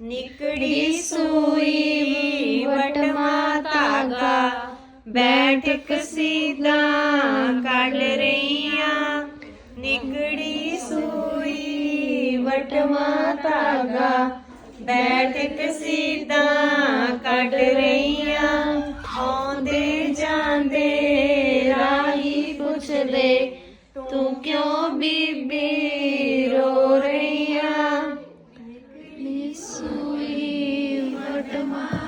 ਨਿਕੜੀ ਸੂਈ ਵਟਮਾ ਧਾਗਾ ਬੈਠਕ ਕਸੀਦਾ ਕੱਢ ਰਹੀਆਂ। ਨਿਕੜੀ ਸੂਈ ਵਟਮਾ ਧਾਗਾ ਬੈਠਕ ਕਸੀਦਾ ਕੱਢ ਰਹੀਆਂ। ਆਉਂਦੇ ਜਾਂਦੇ ਰਾਹੀ ਪੁੱਛਦੇ तू क्यों बीबी रो रही सुई मटमा।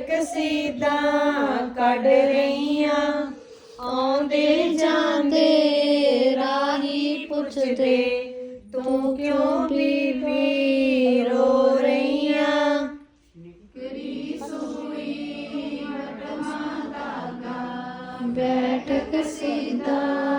ਕਸੀਦਾ ਕੱਢ ਰਹੀਆਂ। ਆਉਂਦੇ ਜਾਂਦੇ ਰਾਹੀ ਪੁੱਛਦੇ ਤੂੰ ਕਿਉਂ ਬੀਬੀ ਰੋ ਰਹੀਆਂ? ਬੈਠ ਕਸੀਦਾ